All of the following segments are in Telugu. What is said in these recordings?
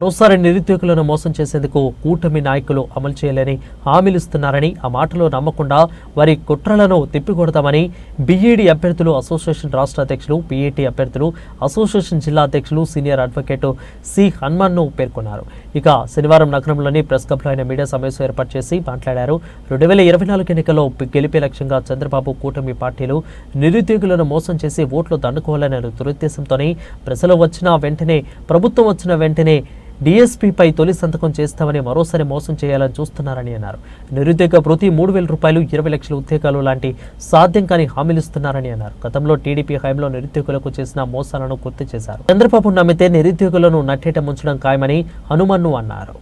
మరోసారి నిరుద్యోగులను మోసం చేసేందుకు కూటమి నాయకులు అమలు చేయలేని హామీలిస్తున్నారని ఆ మాటలు నమ్మకుండా వారి కుట్రలను తిప్పికొడతామని బీఈడి అభ్యర్థులు అసోసియేషన్ రాష్ట్ర అధ్యక్షులు పీఏటీ అభ్యర్థులు అసోసియేషన్ జిల్లా అధ్యక్షులు సీనియర్ అడ్వకేట్ సి హన్మన్ను పేర్కొన్నారు. ఇక శనివారం నగరంలోని ప్రెస్ క్లబ్లో ఆయన మీడియా సమావేశం ఏర్పాటు చేసి మాట్లాడారు. రెండు వేల ఇరవై నాలుగు ఎన్నికల్లో గెలిపే లక్ష్యంగా చంద్రబాబు కూటమి పార్టీలు నిరుద్యోగులను మోసం చేసి ఓట్లు దండుకోవాలనే దురుద్దేశంతోనే ప్రజలు వచ్చిన వెంటనే ప్రభుత్వం వచ్చిన వెంటనే డీఎస్పీపై తొలి సంతకం చేస్తామని మరోసారి మోసం చేయాలని చూస్తున్నారని అన్నారు. నిరుద్యోగ ప్రతి మూడు వేల రూపాయలు ఇరవై లక్షల ఉద్యోగాలు లాంటి సాధ్యం కాని హామీలిస్తున్నారని అన్నారు. గతంలో టీడీపీ హయాంలో నిరుద్యోగులకు చేసిన మోసాలను గుర్తు చేశారు. చంద్రబాబు నమ్మితే నిరుద్యోగులను నట్టేట ముంచడం ఖాయమని హనుమన్ను అన్నారు.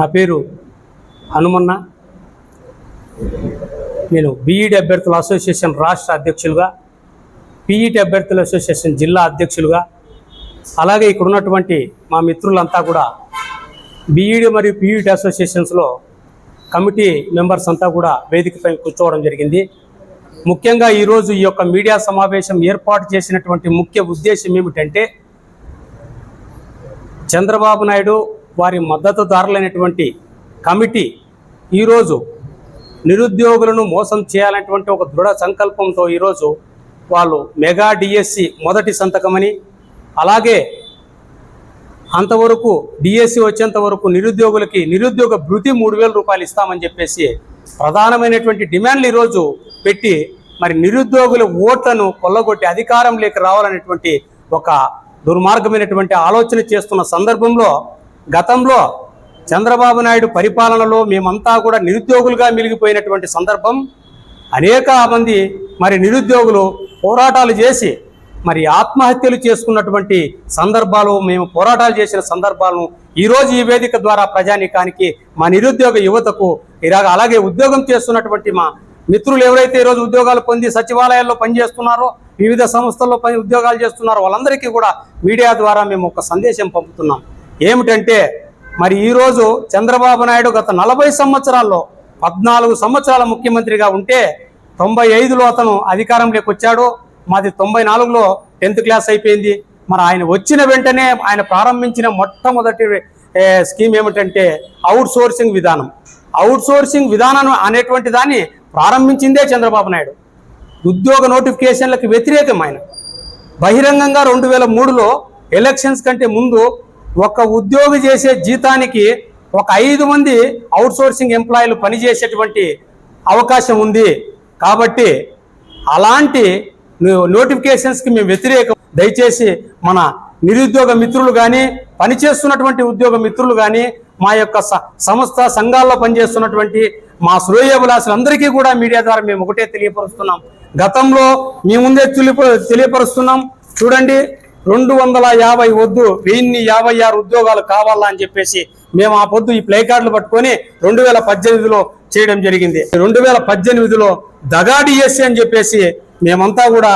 నా పేరు హనుమన్న. నేను బీఈడి అభ్యర్థుల అసోసియేషన్ రాష్ట్ర అధ్యక్షులుగా పీఈటీ అభ్యర్థుల అసోసియేషన్ జిల్లా అధ్యక్షులుగా అలాగే ఇక్కడ ఉన్నటువంటి మా మిత్రులంతా కూడా బీఈడి మరియు పీఈడి అసోసియేషన్స్లో కమిటీ మెంబర్స్ అంతా కూడా వేదికపై కూర్చోవడం జరిగింది. ముఖ్యంగా ఈరోజు ఈ యొక్క మీడియా సమావేశం ఏర్పాటు చేసినటువంటి ముఖ్య ఉద్దేశం ఏమిటంటే చంద్రబాబు నాయుడు వారి మద్దతుదారులైనటువంటి కమిటీ ఈరోజు నిరుద్యోగులను మోసం చేయాలనేటువంటి ఒక దృఢ సంకల్పంతో ఈరోజు వాళ్ళు మెగా డిఎస్సి మొదటి సంతకమని అలాగే అంతవరకు డిఎస్సి వచ్చేంత వరకు నిరుద్యోగులకి నిరుద్యోగ భృతి మూడు వేల రూపాయలు ఇస్తామని చెప్పేసి ప్రధానమైనటువంటి డిమాండ్లు ఈరోజు పెట్టి మరి నిరుద్యోగుల ఓట్లను కొల్లగొట్టి అధికారంలోకి రావాలనేటువంటి ఒక దుర్మార్గమైనటువంటి ఆలోచన చేస్తున్న సందర్భంలో గతంలో చంద్రబాబు నాయుడు పరిపాలనలో మేమంతా కూడా నిరుద్యోగులుగా మిలిగిపోయినటువంటి సందర్భం అనేక మంది మరి నిరుద్యోగులు పోరాటాలు చేసి మరి ఆత్మహత్యలు చేసుకున్నటువంటి సందర్భాలు మేము పోరాటాలు చేసిన సందర్భాలను ఈరోజు ఈ వేదిక ద్వారా ప్రజానీకానికి మా నిరుద్యోగ యువతకు ఇలాగ అలాగే ఉద్యోగం చేస్తున్నటువంటి మా మిత్రులు ఎవరైతే ఈరోజు ఉద్యోగాలు పొంది సచివాలయాల్లో పనిచేస్తున్నారో వివిధ సంస్థల్లో పని ఉద్యోగాలు చేస్తున్నారో వాళ్ళందరికీ కూడా మీడియా ద్వారా మేము ఒక సందేశం పంపుతున్నాం. ఏమిటంటే మరి ఈరోజు చంద్రబాబు నాయుడు గత నలభై సంవత్సరాల్లో పద్నాలుగు సంవత్సరాల ముఖ్యమంత్రిగా ఉంటే తొంభై ఐదులో అతను అధికారంలోకి వచ్చాడు. మాది తొంభై నాలుగులో టెన్త్ క్లాస్ అయిపోయింది. మరి ఆయన వచ్చిన వెంటనే ఆయన ప్రారంభించిన మొట్టమొదటి స్కీమ్ ఏమిటంటే అవుట్ సోర్సింగ్ విధానం. అవుట్ సోర్సింగ్ విధానం అనేటువంటి దాన్ని ప్రారంభించిందే చంద్రబాబు నాయుడు. ఉద్యోగ నోటిఫికేషన్లకు వ్యతిరేకం ఆయన. బహిరంగంగా రెండు వేల మూడులో ఎలక్షన్స్ కంటే ముందు ఒక ఉద్యోగి చేసే జీతానికి ఒక ఐదు మంది అవుట్ సోర్సింగ్ ఎంప్లాయీలు పనిచేసేటువంటి అవకాశం ఉంది. కాబట్టి అలాంటి నోటిఫికేషన్స్కి మేము వ్యతిరేకం. దయచేసి మన నిరుద్యోగ మిత్రులు కానీ పనిచేస్తున్నటువంటి ఉద్యోగ మిత్రులు కానీ మా యొక్క స- సంస్థ సంఘాల్లో పనిచేస్తున్నటువంటి మా శ్రేయోభిలాసులందరికీ కూడా మీడియా ద్వారా మేము ఒకటే తెలియపరుస్తున్నాం. గతంలో మీ ముందే తెలియపరుస్తున్నాం. చూడండి రెండు వందల యాభై వద్దు వెయ్యిన్ని యాభై ఆరు ఉద్యోగాలు కావాలా అని చెప్పేసి మేము ఆ పొద్దు ఈ ప్లే కార్డులు పట్టుకొని రెండు వేల పద్దెనిమిదిలో చేయడం జరిగింది. రెండు వేల పద్దెనిమిదిలో దగాడి డిఎస్సి అని చెప్పేసి మేమంతా కూడా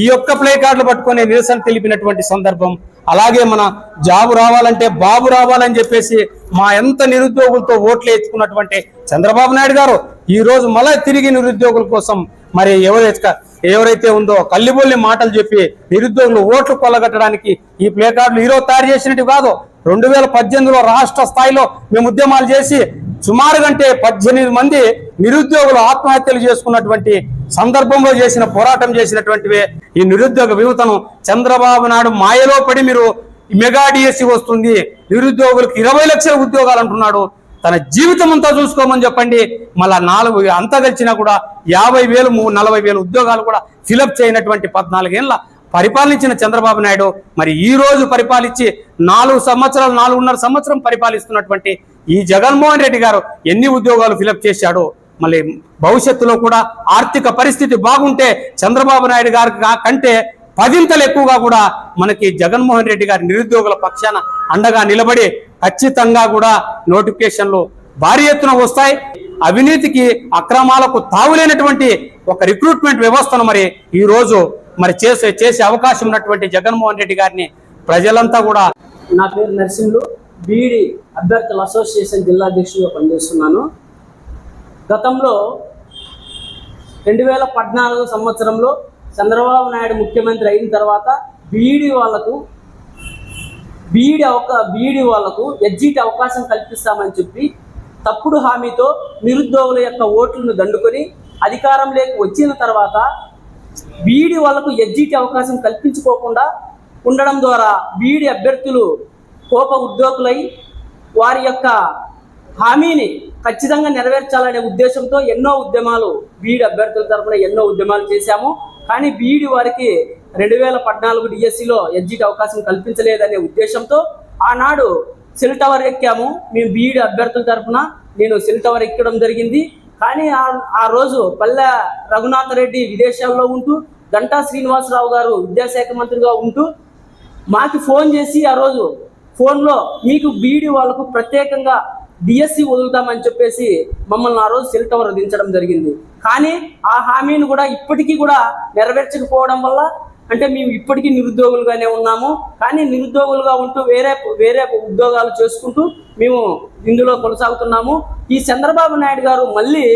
ఈ యొక్క ప్లే కార్డులు పట్టుకొని నిరసన తెలిపినటువంటి సందర్భం. అలాగే మన జాబు రావాలంటే బాబు రావాలని చెప్పేసి మా ఎంత నిరుద్యోగులతో ఓట్లు వేసుకున్నటువంటి చంద్రబాబు నాయుడు గారు ఈ రోజు మళ్ళీ తిరిగి నిరుద్యోగుల కోసం మరి ఎవరైతే ఎవరైతే ఉందో కల్లిబొల్లి మాటలు చెప్పి నిరుద్యోగులు ఓట్లు కొల్లగట్టడానికి ఈ ప్లే కార్డులు ఈరోజు తయారు చేసినట్టు కాదు. రెండు వేల పద్దెనిమిదిలో రాష్ట్ర స్థాయిలో మేము ఉద్యమాలు చేసి సుమారు కంటే పద్దెనిమిది మంది నిరుద్యోగులు ఆత్మహత్యలు చేసుకున్నటువంటి సందర్భంలో చేసిన పోరాటం చేసినటువంటివే ఈ నిరుద్యోగ వివతను చంద్రబాబు నాయుడు మాయలో పడి మీరు మెగా డిఎస్సి వస్తుంది నిరుద్యోగులకు ఇరవై లక్షల ఉద్యోగాలు అంటున్నాడు. తన జీవితం అంతా చూసుకోమని చెప్పండి. మళ్ళా నాలుగు అంతా తెచ్చినా కూడా యాభై వేలు మూ- నలభై వేలు ఉద్యోగాలు కూడా ఫిలప్ చేయనటువంటి పద్నాలుగేళ్ళ పరిపాలించిన చంద్రబాబు నాయుడు మరి ఈ రోజు పరిపాలించి నాలుగు సంవత్సరాలు నాలుగున్నర సంవత్సరం పరిపాలిస్తున్నటువంటి ఈ జగన్మోహన్ రెడ్డి గారు ఎన్ని ఉద్యోగాలు ఫిలప్ చేశాడో? మళ్ళీ భవిష్యత్తులో కూడా ఆర్థిక పరిస్థితి బాగుంటే చంద్రబాబు నాయుడు గారికి కంటే పదింతలు ఎక్కువగా కూడా మనకి జగన్మోహన్ రెడ్డి గారి నిరుద్యోగుల పక్షాన అండగా నిలబడి ఖచ్చితంగా కూడా నోటిఫికేషన్లు భారీ ఎత్తున వస్తాయి. అవినీతికి అక్రమాలకు తావులేనటువంటి ఒక రిక్రూట్మెంట్ వ్యవస్థను మరి ఈ రోజు మరి చేసే చేసే అవకాశం ఉన్నటువంటి జగన్మోహన్ రెడ్డి గారిని ప్రజలంతా కూడా నా పేరు నర్సింహులు. బీఈడి అభ్యర్థుల అసోసియేషన్ జిల్లా అధ్యక్షుడిగా పనిచేస్తున్నాను. గతంలో రెండు వేల పద్నాలుగు సంవత్సరంలో చంద్రబాబు నాయుడు ముఖ్యమంత్రి అయిన తర్వాత బీఈడి వాళ్ళకు బీఈడి అవకా బీఈడి వాళ్ళకు ఎగ్జిట్ అవకాశం కల్పిస్తామని చెప్పి తప్పుడు హామీతో నిరుద్యోగుల యొక్క ఓట్లను దండుకొని అధికారంలోకి వచ్చిన తర్వాత బీఈడి వాళ్ళకు ఎగ్జిట్ అవకాశం కల్పించుకోకుండా ఉండడం ద్వారా బీఈడి అభ్యర్థులు కోప ఉద్యోగులై వారి యొక్క హామీని ఖచ్చితంగా నెరవేర్చాలనే ఉద్దేశంతో ఎన్నో ఉద్యమాలు బీఈడి అభ్యర్థుల తరఫున ఎన్నో ఉద్యమాలు చేశాము. కానీ బీఈడి వారికి రెండు వేల పద్నాలుగు డిఎస్సిలో ఎగ్జిట్ అవకాశం కల్పించలేదనే ఉద్దేశంతో ఆనాడు సెల్ టవర్ ఎక్కాము. మేము బీఈడి అభ్యర్థుల తరఫున నేను సెల్ టవర్ ఎక్కడం జరిగింది. కానీ ఆ- ఆ రోజు పల్లె రఘునాథ రెడ్డి విదేశాల్లో ఉంటూ గంటా శ్రీనివాసరావు గారు విద్యాశాఖ మంత్రిగా ఉంటూ మాకు ఫోన్ చేసి ఆ రోజు ఫోన్లో మీకు బీడీ వాళ్ళకు ప్రత్యేకంగా డిఎస్సి వదులుతామని చెప్పేసి మమ్మల్ని ఆ రోజు సెల్ టవర్ దించడం జరిగింది. కానీ ఆ హామీని కూడా ఇప్పటికీ కూడా నెరవేర్చకపోవడం వల్ల అంటే మేము ఇప్పటికీ నిరుద్యోగులుగానే ఉన్నాము. కానీ నిరుద్యోగులుగా ఉంటూ వేరే వేరే ఉద్యోగాలు చేసుకుంటూ మేము ఇందులో కొనసాగుతున్నాము. ఈ చంద్రబాబు నాయుడు గారు మళ్ళీ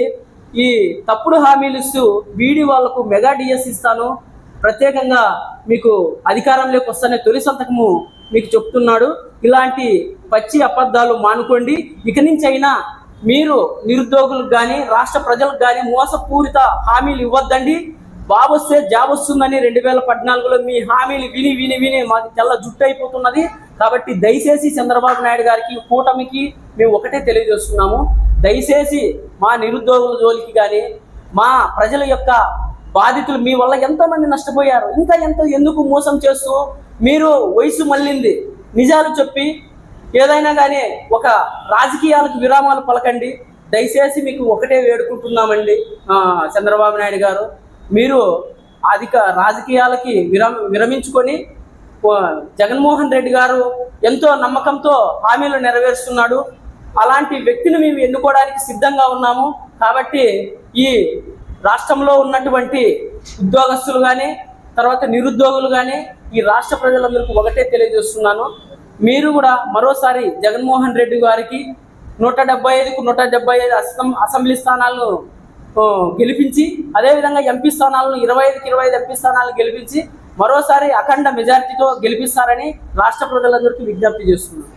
ఈ తప్పుడు హామీలు ఇస్తూ బీడీ వాళ్ళకు మెగా డిఎస్ ఇస్తాను. ప్రత్యేకంగా మీకు అధికారంలోకి వస్తానే తొలి సంతకము మీకు చెప్తున్నాడు ఇలాంటి పచ్చి అబద్ధాలు మానుకోండి. ఇక నుంచి అయినా మీరు నిరుద్యోగులకు కానీ రాష్ట్ర ప్రజలకు కానీ మోసపూరిత హామీలు ఇవ్వద్దండి. బాబు వస్తే జాబ్ వస్తుందని రెండు వేల పద్నాలుగులో మీ హామీలు విని విని విని మాకు తెల్ల జుట్టు అయిపోతున్నది కాబట్టి దయచేసి చంద్రబాబు నాయుడు గారికి కూటమికి మేము ఒకటే తెలియజేస్తున్నాము. దయచేసి మా నిరుద్యోగుల జోలికి కానీ మా ప్రజల యొక్క బాధితులు మీ వల్ల ఎంతో మంది నష్టపోయారు ఇంకా ఎంత ఎందుకు మోసం చేస్తూ మీరు వయసు మళ్ళింది? నిజాలు చెప్పి ఏదైనా కానీ ఒక రాజకీయాలకు విరామాలు పలకండి. దయచేసి మీకు ఒకటే వేడుకుంటున్నామండి చంద్రబాబు నాయుడు గారు. మీరు అధిక రాజకీయాలకి విరమ విరమించుకొని జగన్మోహన్ రెడ్డి గారు ఎంతో నమ్మకంతో హామీలు నెరవేరుస్తున్నాడు. అలాంటి వ్యక్తిని మేము ఎన్నుకోవడానికి సిద్ధంగా ఉన్నాము. కాబట్టి ఈ రాష్ట్రంలో ఉన్నటువంటి ఉద్యోగస్తులు కానీ తర్వాత నిరుద్యోగులు కానీ ఈ రాష్ట్ర ప్రజలందరికీ ఒకటే తెలియజేస్తున్నాను. మీరు కూడా మరోసారి జగన్మోహన్ రెడ్డి గారికి నూట డెబ్బై ఐదుకు నూట డెబ్బై ఐదు అసెంబ్లీ స్థానాలను గెలిపించి అదేవిధంగా ఎంపీ స్థానాలను ఇరవై ఐదుకి ఇరవై ఐదు ఎంపీ స్థానాలను గెలిపించి మరోసారి అఖండ మెజార్టీతో గెలిపిస్తారని రాష్ట్ర ప్రజలందరికీ విజ్ఞప్తి చేస్తున్నారు